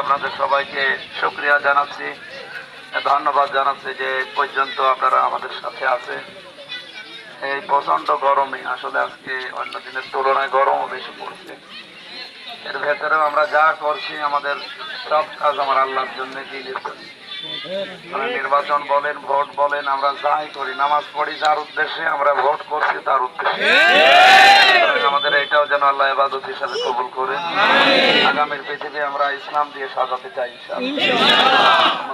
আপনাদের সবাইকে শুক্রিয়া জানাচ্ছি, ধন্যবাদ জানাচ্ছি যে পর্যন্ত আপনারা আমাদের সাথে আছে এই প্রচণ্ড গরমে, আসলে আজকে অন্য দিনের তুলনায় গরমও বেশি পড়ছে। এর ভেতরেও আমরা যা করছি, আমাদের সব কাজ আমার আল্লাহর জন্য দিনের জন্য নির্বাচন বলেন ভোট বলেন আমরা যাই করি। নামাজ পড়ি যার উদ্দেশ্যে আমরা ভোট করছি তার উদ্দেশ্যে। আমাদের এটাও যেন আল্লাহ এবাদত হিসাবে কবুল করে আগামীর পৃথিবী আমরা ইসলাম দিয়ে সাজাতে চাই ইনশাআল্লাহ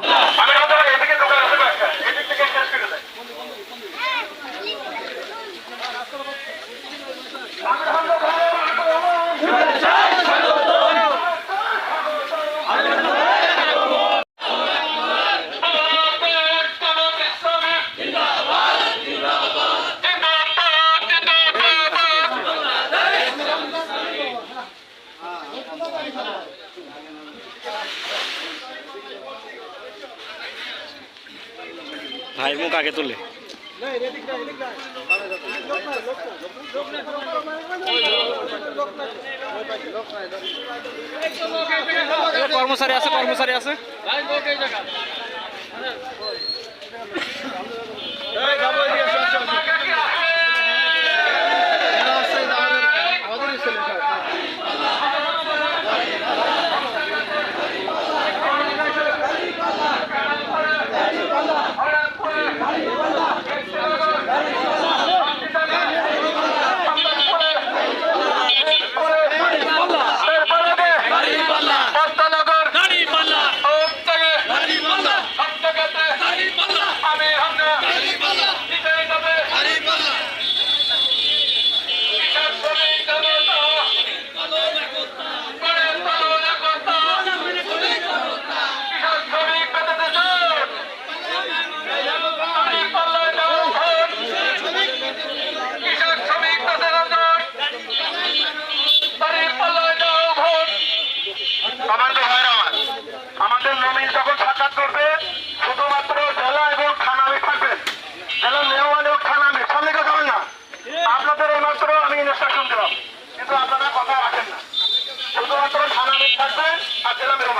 ভাই মুখ আগে তুলে। কর্মচারী আছে কর্মচারী আছে।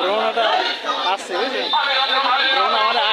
ড্রোন ওটা আসছে বুঝলি ড্রোন আমাদের আসছে আছে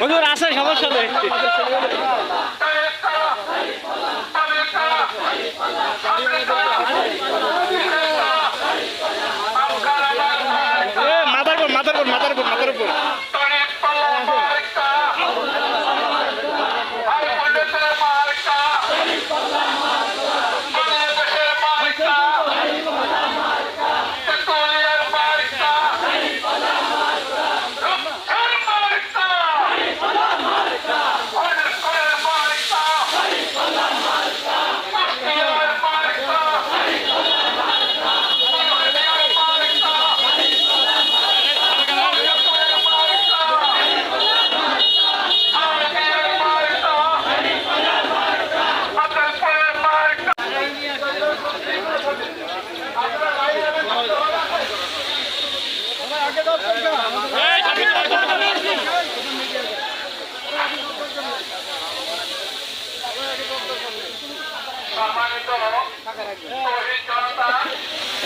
হুজুর আছে সমস্যা নেই। মাথার উপর মাথার উপর মাথার উপর মাথার উপর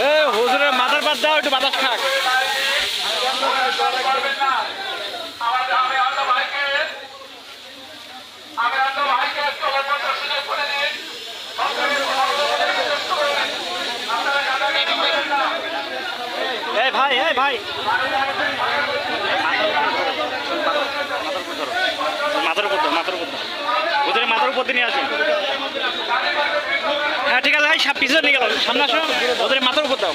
এ, হুজুরের মাথার পাত দাও, একটু বাতাস খাক। ভাই, এই ভাই। মাথার উপর মাথার উপর দাও। ওদের মাথার উপর দিয়ে নিয়ে আসুন। হ্যাঁ সাপ পিছনে গেল। সামনে আসো ওদের মাথার উপর দাও।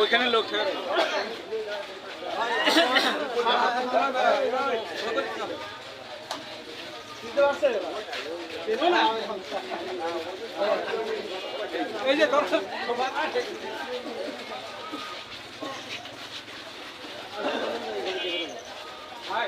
ওইখানে লোক এই যে রবিউল Hi.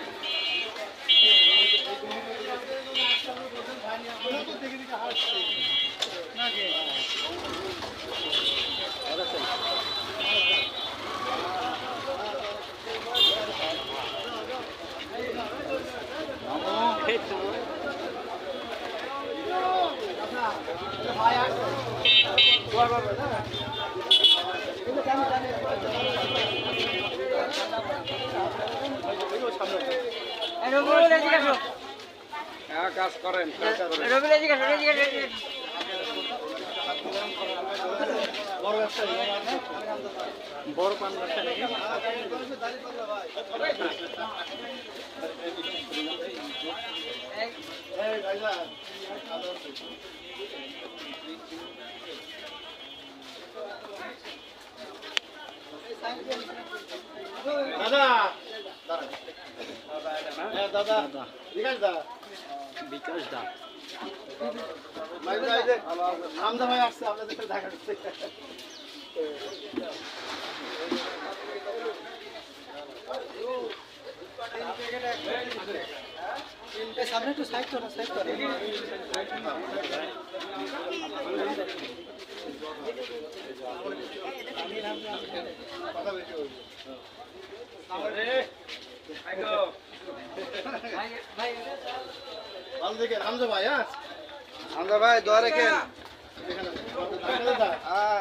দাদা দাদা বিকাশ দা বিকাশ দা আমদা ভাই আসছে আপনাদের সাথে দেখা করতে সামনে একটু সাইড করো সাইড করো। ভালো দেখে হামজা ভাই হ্যাঁ? হামজা ভাই দোয়া রেখেন। হ্যাঁ।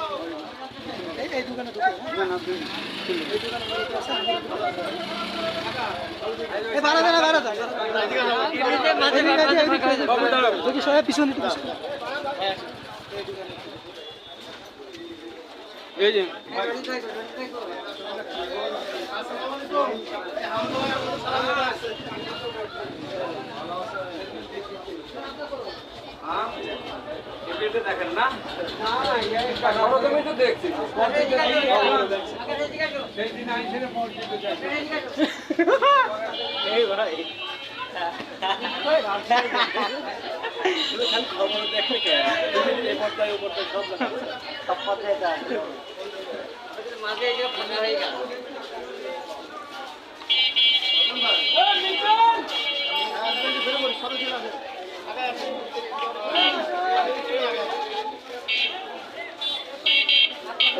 এই ভাই আসছে কিন্তু যে দেখেন না? তো দেখছি। আসো এই ভাই। খবর দেখলে এই পর্দায় উপর সব মাঝে এই যে ফাঁকা হয়ে গেল ওদের ওদিক যাব না তো এদিকে আসছে কেন সামনে সামনে সামনে আছে এই আব্বাস ভাই ওদিক আছে না এদিকে চলে আসো কোন উপর আসো ভাই এখানেই করো সাইকেল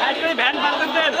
সাইড করে ভ্যান পার দেন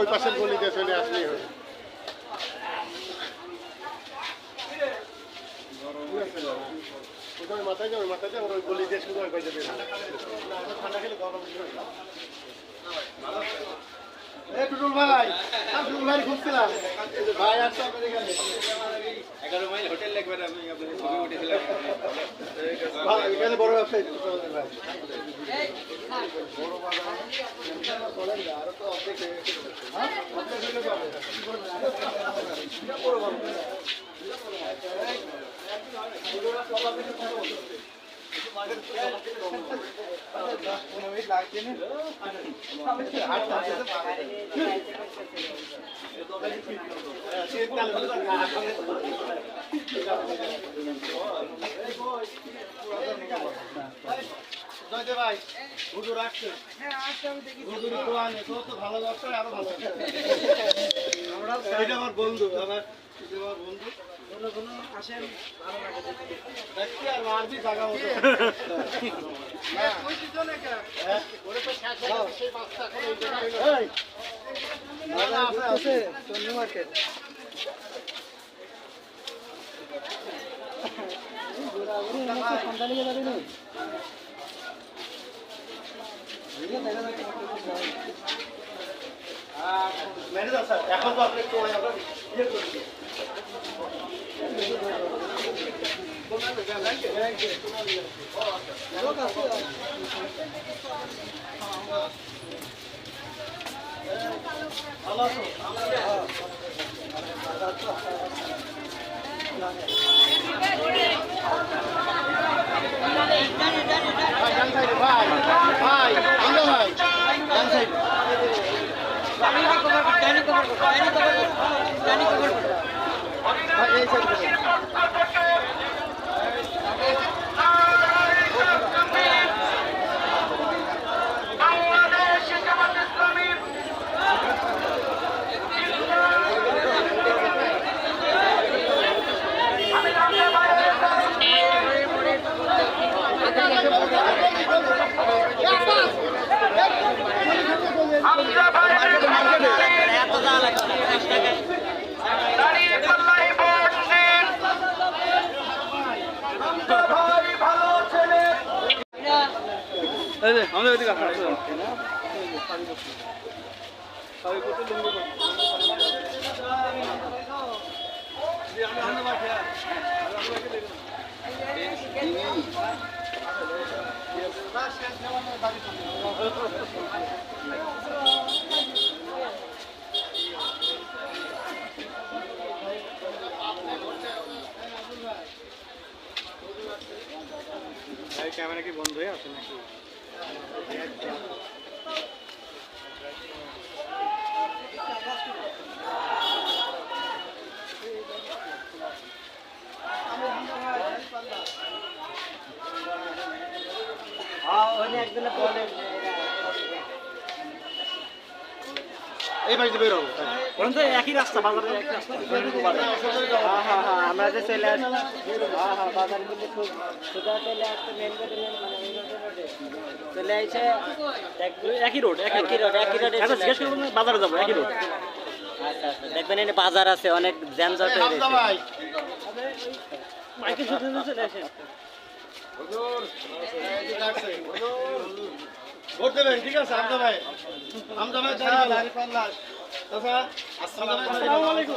ওই পাশের গলিতে চলে আসলেই মাথায় যাবে মাথায় যাবে ওই গলি দিয়ে শুরু হয় পাইতে দেবে ঠান্ডা খেলে গরম এই টুটুল ভাই আমি টুটুল ভাই খুঁজছিলাম ভাই আসছে আপনার এখানে ভাই, এখানে বড় ব্যবসায়ী টুটুল ভাই জয়দেব ভাই হুজুর আসছে হুজুর তো আনে তো ভালো ব্যবসা আরও ভালো এটা আমার বন্ধু আমার বন্ধু। হ্যাঁ। আছে, আছে, মার্কেট। ম্যানেজার স্যার এখন তো আপনি ইয়ে করে এই সাইডে। আমাদের ওইদিকে ক্যামেরা কি বন্ধ হয়ে আছে নাকি? এই পাশে বের হব বরং তো একই রাস্তা বাজারের একই রাস্তা। হ্যাঁ হ্যাঁ হ্যাঁ আমরা যে চলে আসি হ্যাঁ হ্যাঁ বাজার কিন্তু খুব সোজা চলে আসছে মেন রোডে মানে চলে আইছে। একই রোড একই একই রোড একই রোডে আচ্ছা জিজ্ঞেস করব বাজারে যাব একই রোড। আচ্ছা আচ্ছা। দেখবেন এখানে বাজার আছে অনেক জ্যাম জট হয়ে গেছে। ভাই মাইকের চলে আসেন ভোট দেবেন ঠিক আছে আমজা ভাই আমজা চাচা আসসালামু আলাইকুম।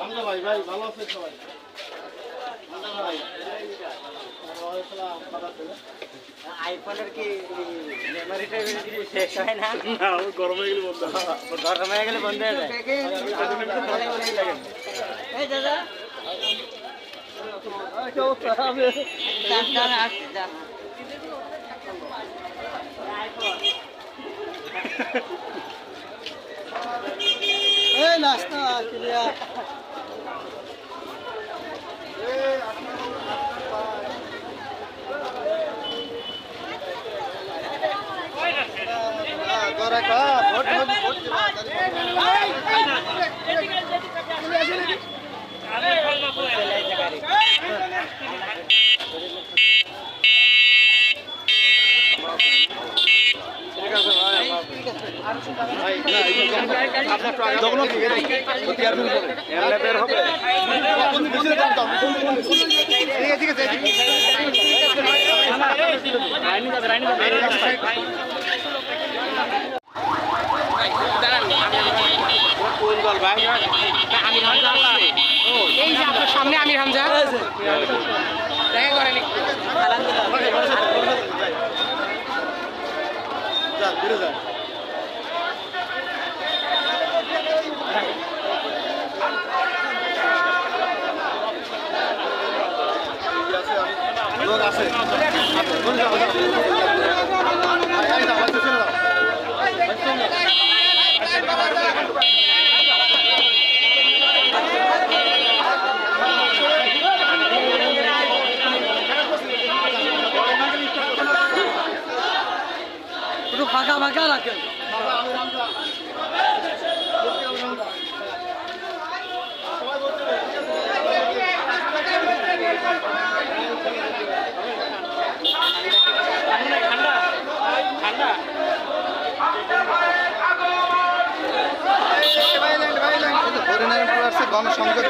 আমজা ভাই ভাই ভালো আছেন সবাই? আইফোনের কি মেমোরিটা শেষ হয় না? গরম হয়ে গেলে বলতে গরম হয়ে গেলে বন্ধ হয়ে যায়। এই দাদা। এই নাস্তা ক্লিয়ার করে কা ভোট আমির হামজা দেখা করেন আই যাও আই চলে যাও একটু ফাঁকা ফাঁকা রাখেন হরিনারায়ণপুর আসছে গণসংযোগ।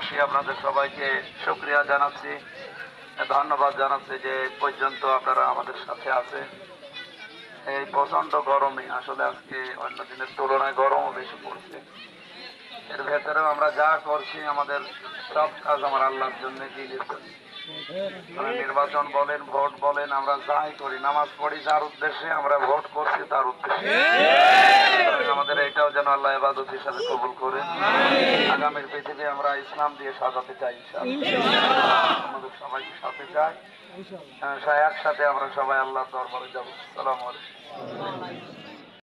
হরিনারায়ণপুর আপনাদের সবাইকে শুক্রিয়া জানাচ্ছি, ধন্যবাদ জানাচ্ছি যে পর্যন্ত আপনারা আমাদের সাথে আছে এই প্রচণ্ড গরমে, আসলে আজকে অন্য দিনের তুলনায় গরমও বেশি পড়ছে। এর ভেতরেও আমরা যা করছি, আমাদের সব কাজ আমার আল্লাহর জন্য জন্য মানে নির্বাচন বলেন ভোট বলেন আমরা যাই করি। নামাজ পড়ি যার উদ্দেশ্যে আমরা ভোট করছি তার উদ্দেশ্যে। আমাদের এটাও যেন আল্লাহ এবাদত হিসাবে কবুল করেন। আগামীর পৃথিবী আমরা ইসলাম দিয়ে সাজাতে চাই আমাদের সবাইকে সাথে চাই হ্যাঁ, একসাথে আমরা সবাই আল্লাহর দরবারে যাব। সালাম আলাইকুম।